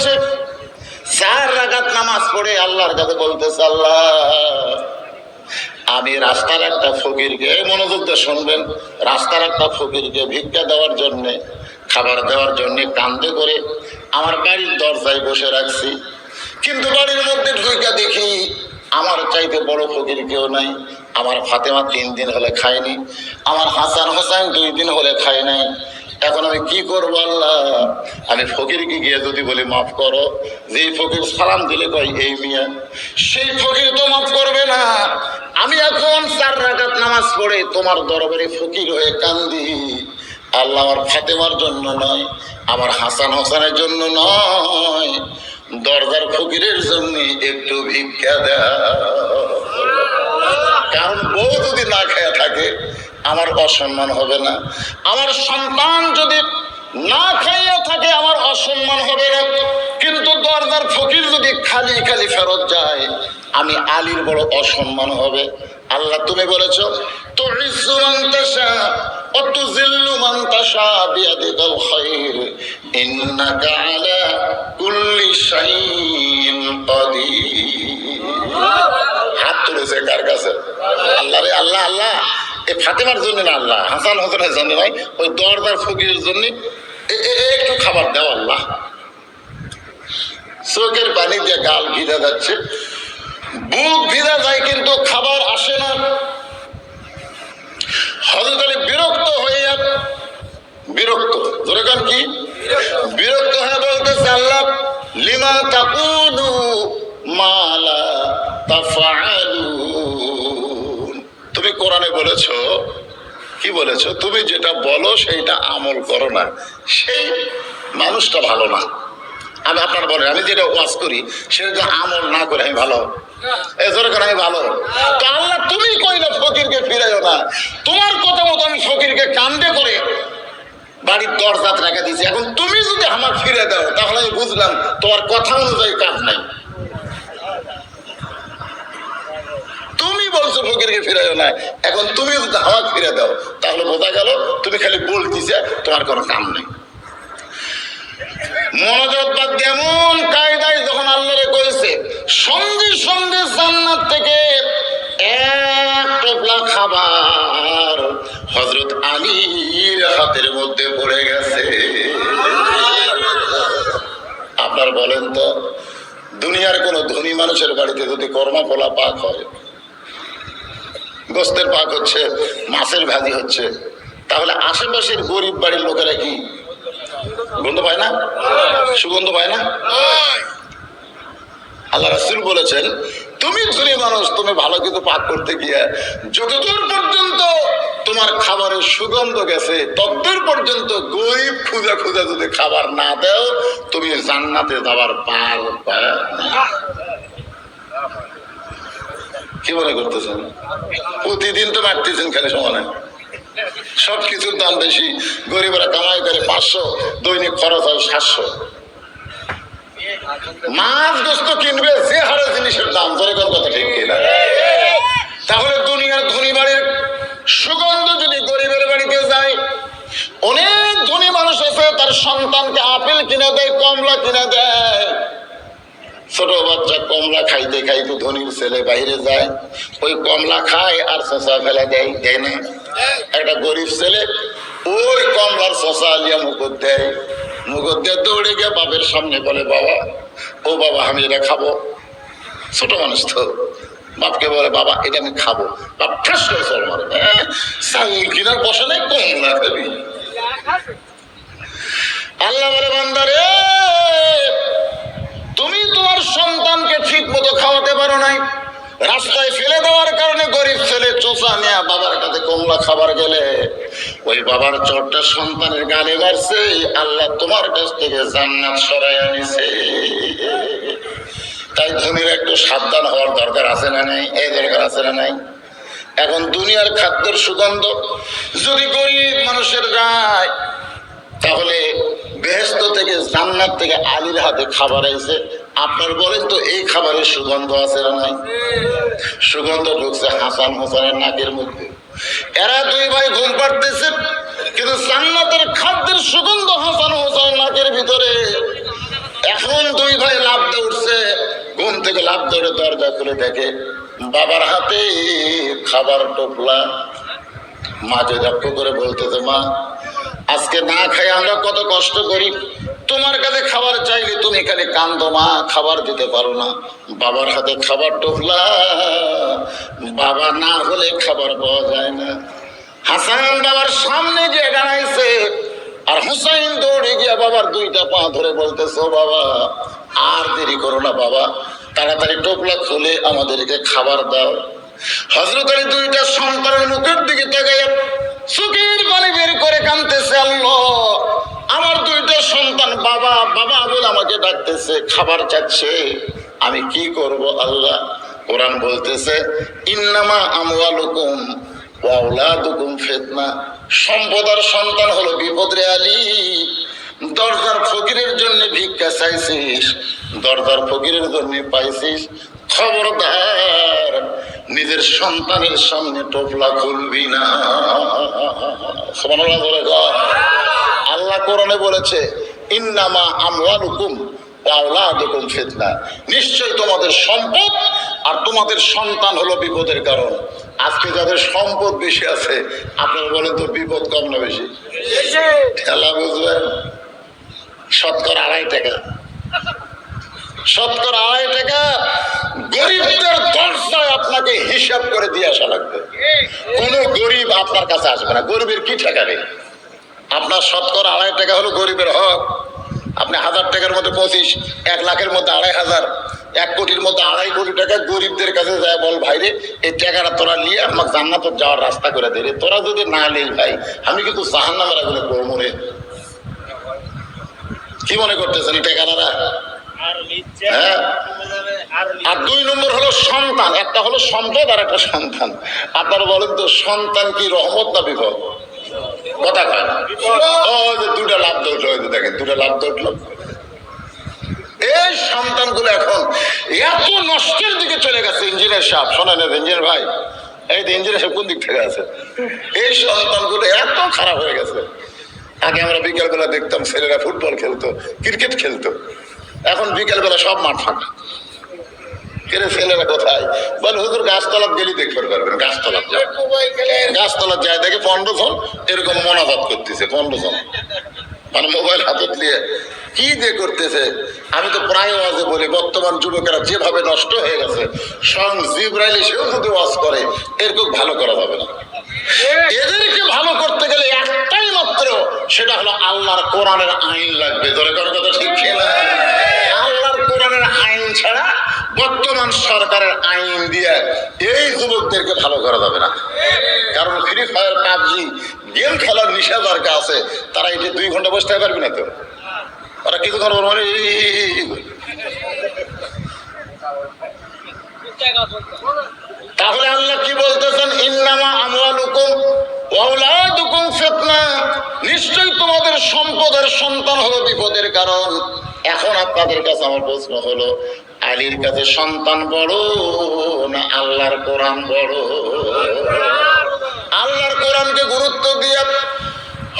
পড়েছে চার রাগাত নামাজ পড়ে আল্লাহর কাছে বলতেছে, আল্লাহ, আমি রাস্তার একটা ফকিরকে মনোযোগ দিয়ে শুনবেন, রাস্তার একটা ফকিরকে ভিক্ষা দেওয়ার জন্য, খাবার দেওয়ার জন্য কান্দে করে আমার বাড়ির দরজায় বসে রাখছি। কিন্তু বাড়ির মধ্যে ঢুইকা দেখি আমার চাইতে বড় ফকির কেউ নাই, আমার ফাতেমা তিন দিন হলে খায়নি, আমার হাসান হোসেন দুই দিন হলে খায় নাই এখন আমি কি করব আল্লাহ? আমি ফকিরকে গিয়ে যদি বলি, মাফ করো। যে ফকির সালাম দিলে কয়, এই মিয়া, সেই ফকির তো মাফ করবে না। আমি এখন চার রাকাত নামাজ পড়ে তোমার দরবারে ফকির হয়ে কান্দি। আল্লাহ আমার ফাতেমার জন্য নয়, আমার হাসান হোসেনের জন্য নয়। দরজার ফকিরের জন্য একটু ভিক্ষা দাও। কারণ বউ যদি না খেয়ে থাকে আমার অসম্মান হবে না। আমার সন্তান যদি না খাইয়া থাকে, আমার অসম্মান হবে না। কিন্তু দরজার ফকির যদি খালি খালি ফেরত যায়, আমি আলীর বড় অসম্মান হবে। আল্লাহ, তুমি বলেছ তো আল্লাহ রে, আল্লাহ আল্লাহ। এই ফাতেমার জন্য না আল্লাহ, হাসান হোসেনের জন্য নয়, ওই দরদার ফকিরের জন্য একটু খাবার দাও আল্লাহ। চোখের পানি দিয়ে গাল ভিজা যাচ্ছে। বুক ভিজা যায় কিন্তু খাবার আসে না। হজরত আলী বিরক্ত হয়ে বিরক্ত ধরে কান কি? বিরক্ত হয়ে বলতেছে, আল্লাহ, লিমা তাকুলু মালা তুমি কোরআনে বলেছ কি বলেছ? তুমি যেটা বলো, সেইটা আমল করো না। সেই মানুষটা ভালো না। আমি আপনার বলেন আমি যেটা ওয়াজ করি, সেটা আমল না করে আমি ভালো। এজোর করে, আমি ভালো। আল্লাহ, তুমি কইলে ফকিরকে ফিরাইও না? তোমার কথা মতো আমি ফকিরকে কান্দে করে বাড়ির দরজাত রেখে দিয়েছি। এখন তুমি যদি আমার ফিরে দাও, তাহলে আমি বুঝলাম তোমার কথা অনুযায়ী কাজ নাই। ফকিরকে ফিরাইও না এখন তুমি আমাকে ফিরে দাও, তাহলে বোঝা গেল তুমি খালি বলতেছে তোমার কোনো কাম নেই। এমন কায়দায় যখন আল্লাহরে সঙ্গে সঙ্গে থেকে এক টোপলা খাবার হজরত আলীর হাতের মধ্যে পড়ে গেছে। আপনার বলেন তো, দুনিয়ার কোন ধনী মানুষের বাড়িতে যদি কর্মা পোলা পাক হয় গোস্তের পাক হচ্ছে, মাছের ভাজি হচ্ছে। তাহলে আশেপাশের গরিব বাড়ির লোকেরা কি গন্ধ পায় না? সুগন্ধ পায় না? আল্লাহ রাসুল বলেছেন, তুমি ধনী মানুষ, তুমি ভালো কিন্তু পাক করতে গিয়ে যতদূর পর্যন্ত তোমার খাবারের সুগন্ধ গেছে, ততদূর পর্যন্ত গরিব খুঁজে খুঁজে যদি খাবার না দাও, তুমি জান্নাতে যাবার পার পায় না। কি মনে করতেছেন? প্রতিদিন তো মারতেছেন খালি সমানে। সব কিছুর দাম বেশি। গরিবরা কামাই করে পাঁচশো, দৈনিক খরচ হয় সাতশো। মাছ গোস্ত কিনবে, যে হারে জিনিসের দাম ধরে কোন কথা ঠিক কিনা? তাহলে দুনিয়ার ধনী বাড়ির সুগন্ধ যদি গরিবের বাড়িতে যায়, অনেক ধনী মানুষ আছে, তার সন্তানকে আপেল কিনে দেয়, কমলা কিনে দেয়। ছোট বাচ্চা কমলা খাইতে খাইতে ধনীর ছেলে বাইরে যায়। ওই কমলা খায় আর শশা ফেলা দেয় দেয় না। একটা গরিব ছেলে ওই কমলার শশা আলিয়া মুকুট দেয়। মুকুট দিয়ে দৌড়ে গিয়ে বাপের সামনে বলে বাবা ও বাবা আমি এটা খাব। ছোট মানুষ তো। বাপকে বলে বাবা এটা আমি খাব। বাপ ফ্রেশ করে চল মারে। "এ, কিনার বসে নাই কমলা খাবি? আল্লাহ বলে বান্দারে তোমার সন্তানকে ঠিক মতো খাওয়াতে পারো নাই। রাস্তায় ফেলে দেওয়ার কারণে গরিব ছেলে চোষা নেয়া বাবার কাছে কমলা খাবার গেলে। ওই বাবার চোরটা সন্তানের গালে মারছে, আল্লাহ তোমার কাছ থেকে জান্নাত সরাই আনিছে। তাই ধনীর একটু সাবধান হওয়ার দরকার আছে না নাই? এই দরকার আছে না নাই? এখন দুনিয়ার খাদ্যের সুগন্ধ, যদি গরিব মানুষের গায় তাহলে বেহেস্ত থেকে জান্নাত থেকে আলীর হাতে খাবার আইছে। আপনার বলেন তো, এই খাবারের সুগন্ধ আছে না নাই? সুগন্ধ ঢুকছে হাসান হোসেনের নাকের মধ্যে। এরা দুই ভাই ঘুম পাড়তেছে, কিন্তু জান্নাতের খাদ্যের সুগন্ধ হাসান হোসেনের নাকের ভিতরে। এখন দুই ভাই লাভ উঠছে ঘুম থেকে লাভ ধরে দরজা খুলে দেখে, বাবার হাতে খাবার টোপলা। মাকে লক্ষ্য করে বলতেছে, মা, আজকে না খাই আমরা কত কষ্ট করি তোমার কাছে খাবার চাইলে তুমি খালি কান্দো মা খাবার দিতে পারো না। বাবার হাতে খাবার টোপলা বাবা না হলে খাবার পাওয়া যায় না। হাসান বাবার সামনে যে দাঁড়াইছে, আর হুসাইন দৌড়ে গিয়া বাবার দুইটা পা ধরে বলতেছে, "ও বাবা, আর দেরি করো না বাবা, তাড়াতাড়ি টোপলা খুলে আমাদেরকে খাবার দাও। হজরত আলী দুইটা সন্তানের মুখের দিকে তাকাইয়া চোখের পানি বের করে কানতেছে আল্লাহ আমার দুইটা সন্তান, বাবা বাবা বলে আমাকে ডাকতেছে, খাবার চাচ্ছে। আমি কি করব আল্লাহ? কোরআন বলতেছে, ইন্নামা আমওয়ালুকুম ওয়াউলাদুকুম ফিতনা। সম্পদ আর সন্তান হলো বিপদ রে আলী। দরজার ফকিরের জন্য ভিক্ষা চাইছিস, দরজার ফকিরের জন্য পাইছিস খবরদার। নিজের সন্তানের সামনে টোপলা খুলবি না। আল্লাহ কোরআনে বলেছে ইন্নামা আমওয়ালুকুম ওয়াউলাদুকুম ফিতনা। নিশ্চয় তোমাদের সম্পদ আর তোমাদের সন্তান হলো বিপদের কারণ। আজকে যাদের সম্পদ বেশি আছে আপনারা বলেন তো বিপদ কম না বেশি। খেলা বুঝবেন? শতকরা আড়াই টাকা। শতকরা আড়াই টাকা গরিবদের দরজায় আপনাকে হিসাব করে দিয়ে আসা লাগবে। কোন গরিব আপনার কাছে আসবে না। গরিবের কি টাকা নেই আপনার শতকরা আড়াই টাকা হলো গরিবের হক। আপনি হাজার টাকার মধ্যে পঁচিশ, এক লাখের মধ্যে আড়াই হাজার, এক কোটির মধ্যে আড়াই কোটি টাকা গরিবদের কাছে যায় বল ভাইরে এই টাকাটা তোরা নিয়ে আমাকে জান্নাত যাওয়ার রাস্তা করে দে রে। তোরা যদি না নেই ভাই, আমি কিন্তু জাহান্নামের মনে কি মনে করতেছেন এই টাকারা হ্যাঁ আর দুই নম্বর হলো সন্তান একটা হলো সম্পদ আর একটা সন্তান। আপনারা বলেন তো সন্তান কি রহমত না বিপদ? কথা কয় না। ও যে দুটা লাভ দৌড়লো ওই দেখেন দুটা লাভ দৌড়লো এই সন্তানগুলো এখন এত নষ্টের দিকে চলে গেছে ইঞ্জিনিয়ার সাহেব। শোনেন ইঞ্জিনিয়ার ভাই এই ইঞ্জিনিয়ার সাহেব কোন দিক থেকে আছে? এই সন্তানগুলো এত খারাপ হয়ে গেছে। আগে আমরা বিকেলবেলা দেখতাম ছেলেরা ফুটবল খেলতো ক্রিকেট খেলতো। এখন বিকেলবেলা সব মাঠ ফাঁকা। কেরে ছেলেরা কোথায়? বলে, হুজুর গেলি পারবেন যায়। যায়, দেখে এরকম মনাজাত করতেছে মানে মোবাইল কি যে করতেছে? আমি তো প্রায় ওয়াজে বলি, বর্তমান যুবকেরা যেভাবে নষ্ট হয়ে গেছে, সং জিব্রাইল সেও যদি ওয়াজ করে এরকম ভালো করা যাবে না। এদেরকে ভালো করতে গেলে একটাই মাত্র, সেটা হলো আল্লাহর কোরআনের আইন লাগবে। ধরে কোনো কথা ঠিক না ছাড়া বর্তমান সরকারের আইন দিয়ে এই যুবকদেরকে ভালো করা যাবে না। কারণ ফ্রি ফায়ার পাবজি, গেম খেলার নিষেধাজ্ঞা আছে, তারা এই যে দুই ঘণ্টা বসতে পারবে না তো? ওরা কিছুক্ষণ পর মানে। তাহলে আল্লাহ কি বলতেছেন? ইন্নামা আমওয়ালুকুম ওয়াউলাদুকুম ফিতনা। নিশ্চয়ই তোমাদের সম্পদের সন্তান হলো বিপদের কারণ। এখন আপনাদের কাছে আমার প্রশ্ন হলো, আলীর কাছে সন্তান বড় না আল্লাহর কোরআন বড়? আল্লাহর কোরআনকে গুরুত্ব দিয়ে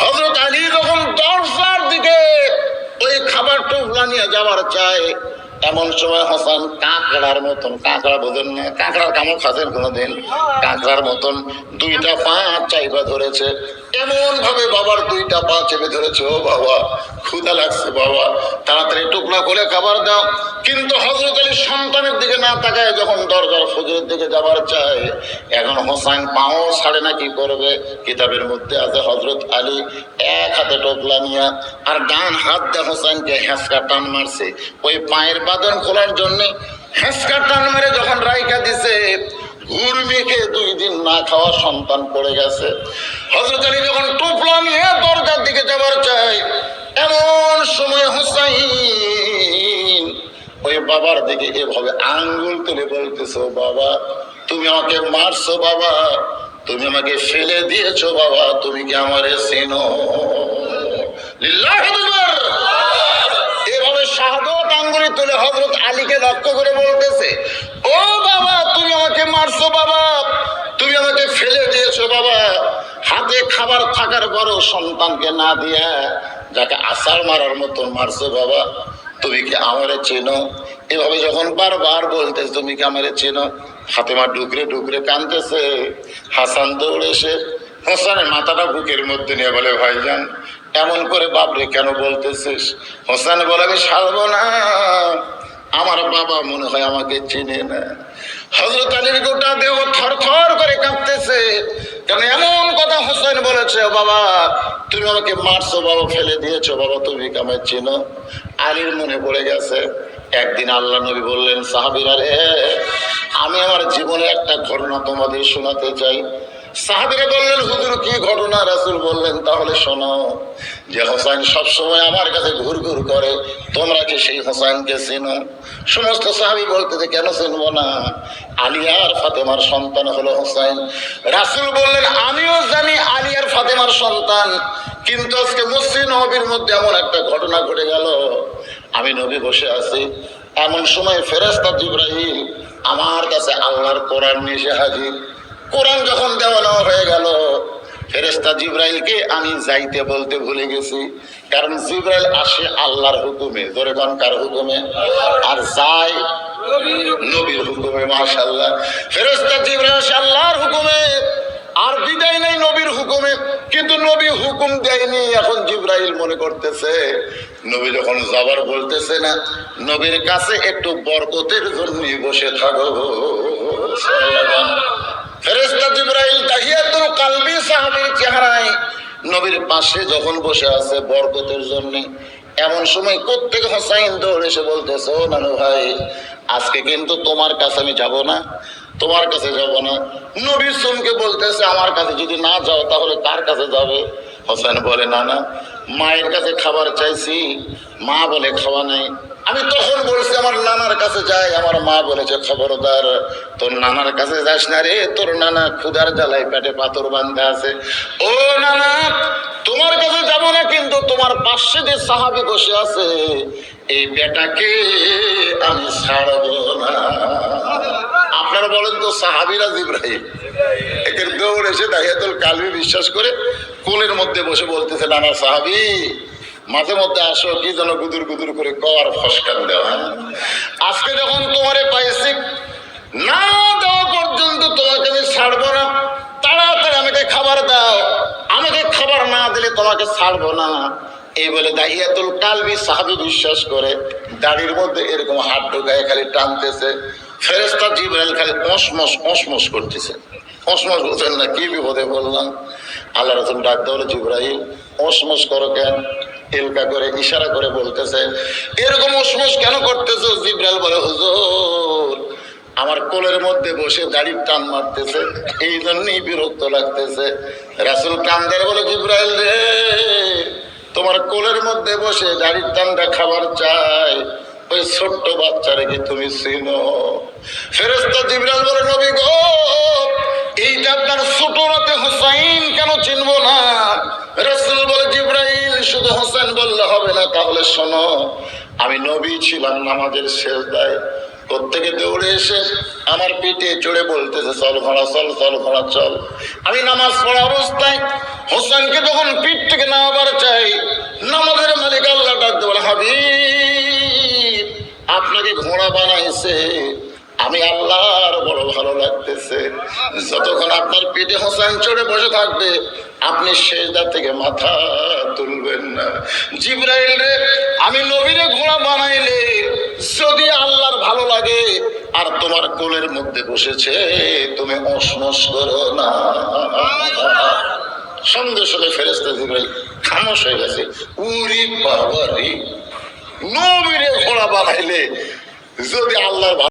হজরত আলী যখন দরজার দিকে ওই খাবার টুকরা নিয়ে যাওয়ার চায়, এমন সময় হাসান কাঁকড়ার মতন, কাঁকড়া বোঝেন না, কাঁকড়ার কামড় খাসেন কোনোদিন? কাঁকড়ার মতন দুইটা পা চাইবা ধরেছে এমন ভাবে বাবার দুইটা পা চেপে ধরেছে, ও বাবা ক্ষুদা লাগছে, বাবা। তাড়াতাড়ি টুকরা করে খাবার দাও। কিন্তু হজরত আলী সন্তানের দিকে না তাকায় যখন দরজার ফজরের দিকে যাবার চায়, এখন হোসাইন পাও ছাড়ে না কি করবে? কিতাবের মধ্যে আছে হজরত আলী, এক হাতে টোপলা নিয়ে, আর ডান হাত দিয়ে হোসাইনকে হেঁচকা টান মারছে। ওই পায়ের বাদন খোলার জন্যে হেঁচকা টান মেরে যখন রাইকা দিছে ঘুরমিকে দুই দিন না খাওয়া সন্তান পড়ে গেছে। হজরত আলী যখন টোপলা নিয়ে দরজার দিকে যাবার চায় এমন সময় হোসাইন, ওই বাবার দিকে এভাবে আঙ্গুল তুলে বলতেছো, বাবা, তুমি আমাকে মারছো, বাবা। তুমি আমাকে ফেলে দিয়েছ, বাবা। তুমি কি আমারে চেনো? এভাবে শাহাদত আঙ্গুলি তুলে হজরত আলীকে লক্ষ্য করে বলতেছে, ও বাবা, তুমি আমাকে খাবার থাকার পরও সন্তানকে না দিয়া যাকে আসার মারার মতন মারছো বাবা, তুমি কি আমারে চেনো? এভাবে যখন বারবার বলতে তুমি কি আমারে চেনো? ফাতেমা ডুকরে ডুকরে কাঁদতেছে, হাসান দৌড়ে এসে হোসানের মাথাটা বুকের মধ্যে নিয়ে বলে, ভাইজান, এমন করে বাপরে কেন বলতেছিস? হোসান বলে, আমি সারবো না। আমার বাবা মনে হয় আমাকে চিনে না। হজরত আলীর গোটা দেহ থর থর করে কাঁপতেছে। কেন এমন কথা হোসেন বলেছে বাবা, তুমি আমাকে মারছো, বাবা, ফেলে দিয়েছ, বাবা, তুমি কি আমায় চিনো। আলীর মনে পড়ে গেছে, একদিন আল্লাহ নবী বললেন, সাহাবিরা রে, আমি আমার জীবনে একটা ঘটনা তোমাদের শোনাতে চাই। সাহাবিরা বললেন, হুজুর, কি ঘটনা? রাসূল বললেন, তাহলে শোনো, যে হোসেন সবসময় আমার কাছে ঘুর ঘুর করে, তোমরা কি সেই হোসেনকে চেনো? সমস্ত সাহাবি বলতে যে, কেন চিনবো না? আলিয়ার ফাতেমার সন্তান হলো হোসেন রাসূল বললেন, আমিও জানি আলিয়ার ফাতেমার সন্তান, কিন্তু আজকে মসজিদ নবীর মধ্যে এমন একটা ঘটনা ঘটে গেল। আমি নবী বসে আছি, এমন সময় ফেরেস্তা জিব্রাহিম আমার কাছে আল্লাহর কোরআন নিয়ে এসে হাজির। কোরআন যখন দেওয়া হয়ে গেল ফেরেস্তা জিব্রাইলকে আমি যাইতে বলতে ভুলে গেছি। কারণ জিব্রাইল আসে আল্লাহর হুকুমে। কোন, কার হুকুমে? আর যায় নবীর হুকুমে মাশাল্লাহ ফেরেস্তা জিব্রাইল আসে আল্লাহর হুকুমে। আর বিদায় নেই নবীর হুকুমে। কিন্তু নবী হুকুম দেয়নি, এখন জিব্রাইল মনে করতেছে, নবী যখন যাবার বলতেছে না, নবীর কাছে একটু বরকতের জন্য বসে থাকো। ফেরেস্তা জিব্রাইল তাহিয়াতুল কালবি সাহাবীর চেহারায় নবীর পাশে যখন বসে আছে বরকতের জন্য, এমন সময় প্রত্যেক হোসাইন দৌড়ে এসে বলতেছে, ও নানু ভাই, আজকে কিন্তু তোমার কাছে আমি যাব না, তোমার কাছে যাব না। নবী সুমকে বলতেছে, আমার কাছে যদি না যাও তাহলে কার কাছে যাবে? হোসেন বলে, না না, মায়ের কাছে খাবার চাইছি, মা বলে খাওয়া নাই। আমি তখন বলছি, আমার নানার কাছে যাই, আমার মা বলেছে, খবরদার, তোর নানার কাছে যাস না রে, তোর নানা ক্ষুধার জ্বালায় পেটে পাথর বান্ধা আছে। ও নানা, তোমার কাছে যাব না, কিন্তু তোমার পাশে যে সাহাবি বসে আছে, এই বেটাকে আমি ছাড়বো না। আপনারা বলেন তো, সাহাবিরা জিব্রাহিম একের দৌড় এসে দাহিয়াতুল কালবি বিশ্বাস করে কোলের মধ্যে বসে বলতেছে, নানা সাহাবি মাঝে মধ্যে আসো, কি যেন গুদুর গুদুর করে কর ফসকান দেওয়া আজকে যখন তোমারে পাইছি, না দেওয়া পর্যন্ত তোমাকে আমি ছাড়বো না। তাড়াতাড়ি আমাকে খাবার দাও। আমাকে খাবার না দিলে তোমাকে ছাড়বো না। এই বলে দাহিয়াতুল কালবি সাহাবি বিশ্বাস করে, দাড়ির মধ্যে এরকম হাত ঢোকায় খালি টানতেছে। ফেরেস্তা জিব্রাইল খালি অসমস অসমস করতেছে। অসমস বলছেন, না, কি বিপদে বললাম আল্লাহ রসুল ডাক দেওয়ার জিব্রাইল অসমস করো কেন? এলকা করে, ইশারা করে বলতেছে, এরকম অসমস কেন করতেছো? জিব্রাইল বলে, হুজুর, আমার কোলের মধ্যে বসে দাড়ির টান মারতেছে এই জন্যই বিরক্ত লাগতেছে। রাসুল কান্দার বলে, জিব্রাইল রে, তোমার কোলের মধ্যে বসে দাড়ির টানটা খাবার চাই, ওই ছোট্ট বাচ্চারে কি তুমি চিনো? ফেরেস্তা জিব্রাইল বলে, নবী গো, এইটা আপনার ছোট রাতে হোসাইন কেন চিনবো না রাসূল বলে জিব্রাইল শুধু হোসেন বললে হবে না, তাহলে শোনো, আমি নবী ছিলাম নামাজের শেষ দায় প্রত্যেকে দৌড়ে এসে আমার পিঠে চড়ে বলতেছে, চল ঘোড়া, চল চল ঘোড়া, চল। আমি নামাজ পড়া অবস্থায় হোসেনকে যখন পিঠ থেকে নামাবার চাই, নামাজের মালিক আল্লাহ ডাক দেবেন, হাবিব, আপনাকে ঘোড়া বানাইছে। আমি আল্লাহর বড় ভালো লাগতেছে। যতক্ষণ আপনার পেটে হোসেন চড়ে বসে থাকবে, আপনি শেষদা থেকে মাথা তুলবেন না। জিব্রাইল রে, আমি নবীরে ঘোড়া বানাইলে যদি আল্লাহর ভালো লাগে, আর তোমার কোলের মধ্যে বসেছে, তুমি অসমস করো না। সঙ্গে সঙ্গে ফেরেস্তা জিব্রাইল খামোশ হয়ে গেছে। উরি বাবা রে নবীরে ঘোড়া বানাইলে যদি আল্লাহর